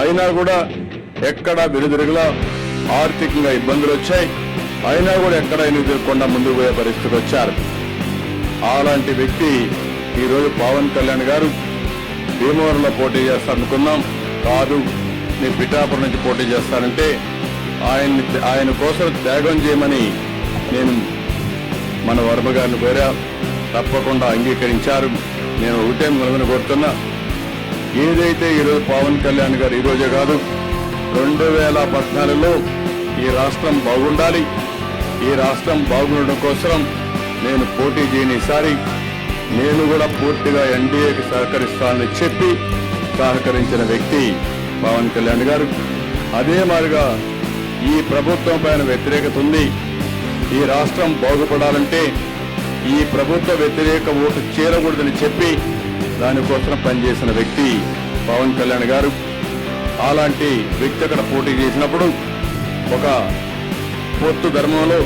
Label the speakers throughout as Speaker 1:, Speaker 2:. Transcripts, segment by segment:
Speaker 1: అయినా కూడా ఎక్కడ వెలుదిరుగులా ఆర్థికంగా ఇబ్బందులు వచ్చాయి. అయినా కూడా ఎక్కడ ఎదుర్కొండా ముందుకు పోయే పరిస్థితికి వచ్చారు. అలాంటి వ్యక్తి ఈరోజు పవన్ కళ్యాణ్ గారు భీమవరంలో పోటీ చేస్తారనుకున్నాం కాదు నేను పిఠాపురం నుంచి పోటీ చేస్తానంటే ఆయన్ని ఆయన కోసం త్యాగం చేయమని నేను మన వర్మ గారిని కోరా. తప్పకుండా అంగీకరించారు. నేను ఒకటే మిమ్మల్ని కోరుతున్నా. ఏదైతే ఈరోజు పవన్ కళ్యాణ్ గారు ఈరోజే కాదు రెండు వేల పద్నాలుగులో ఈ రాష్ట్రం బాగుండాలి. ఈ రాష్ట్రం బాగుండడం కోసం నేను పోటీ చేయని ఈసారి నేను కూడా పూర్తిగా ఎన్డీఏకి సహకరిస్తానని చెప్పి సహకరించిన వ్యక్తి పవన్ కళ్యాణ్ గారు. అదే మాదిరిగా ఈ ప్రభుత్వం పైన వ్యతిరేకత ఉంది. ఈ రాష్ట్రం బాగుపడాలంటే ఈ ప్రభుత్వ వ్యతిరేక ఓటు చేరకూడదని చెప్పి దానికోసం పనిచేసిన వ్యక్తి పవన్ కళ్యాణ్ గారు అలాంటి వ్యక్తి అక్కడ పోటీ చేసినప్పుడు ఒక పొత్తు ధర్మంలో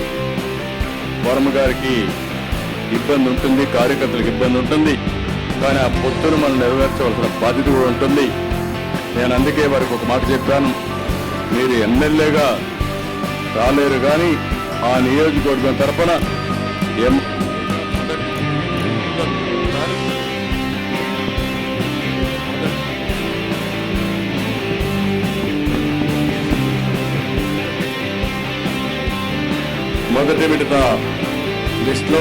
Speaker 1: వర్మ గారికి ఇబ్బంది ఉంటుంది కార్యకర్తలకు ఇబ్బంది ఉంటుంది. కానీ ఆ పొత్తును మనం నెరవేర్చవలసిన బాధ్యత కూడా ఉంటుంది. నేను అందుకే వారికి ఒక మాట చెప్పాను. మీరు ఎమ్మెల్యేగా రాలేరు కానీ ఆ నియోజకవర్గం తరఫున ఎం మొదటి విడత లిస్టులో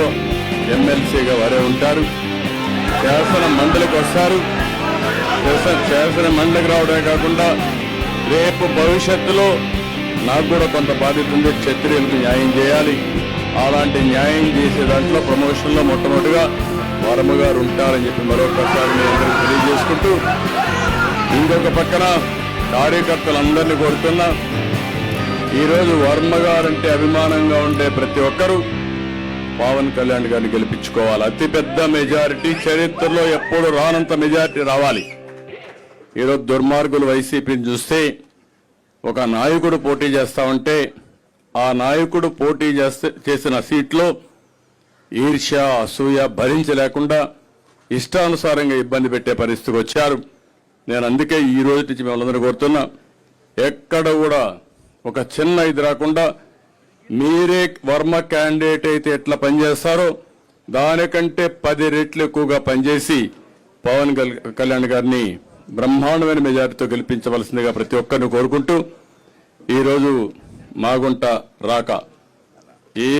Speaker 1: ఎమ్మెల్సీగా వారే ఉంటారు. శాసన మండలికి వస్తారు. శాసన- శాసన మండలికి రావడమే కాకుండా రేపు భవిష్యత్తులో నాకు కూడా కొంత బాధ్యత ఉంది. క్షత్రియులకు న్యాయం చేయాలి. అలాంటి న్యాయం చేసే దాంట్లో ప్రమోషన్లో మొట్టమొదటిగా వరమ గారు ఉంటారని చెప్పి మరొకసారి మీ అందరికీ తెలియజేసుకుంటూ ఇంకొక పక్కన కార్యకర్తలందరినీ కోరుతున్నా ఈరోజు వర్మ గారంటే అభిమానంగా ఉండే ప్రతి ఒక్కరూ పవన్ కళ్యాణ్ గారిని గెలిపించుకోవాలి. అతిపెద్ద మెజారిటీ చరిత్రలో ఎప్పుడు రానంత మెజారిటీ రావాలి. ఈరోజు దుర్మార్గులు వైసీపీని చూస్తే ఒక నాయకుడు పోటీ చేస్తా ఉంటే ఆ నాయకుడు పోటీ చేస్తే చేసిన సీట్లో ఈర్ష్య అసూయ భరించలేకుండా ఇష్టానుసారంగా ఇబ్బంది పెట్టే పరిస్థితికి వచ్చారు. నేను అందుకే ఈ రోజు నుంచి మిమ్మల్ని కోరుతున్నా ఎక్కడ కూడా ఒక చిన్న ఇది రాకుండా మీరే వర్మ క్యాండిడేట్ అయితే ఎట్లా పనిచేస్తారో దానికంటే పది రెట్లు ఎక్కువగా పనిచేసి పవన్ కళ్యాణ్ గారిని బ్రహ్మాండమైన మెజారిటీతో గెలిపించవలసిందిగా ప్రతి ఒక్కరిని కోరుకుంటూ ఈరోజు మాగుంట రాక. ఈ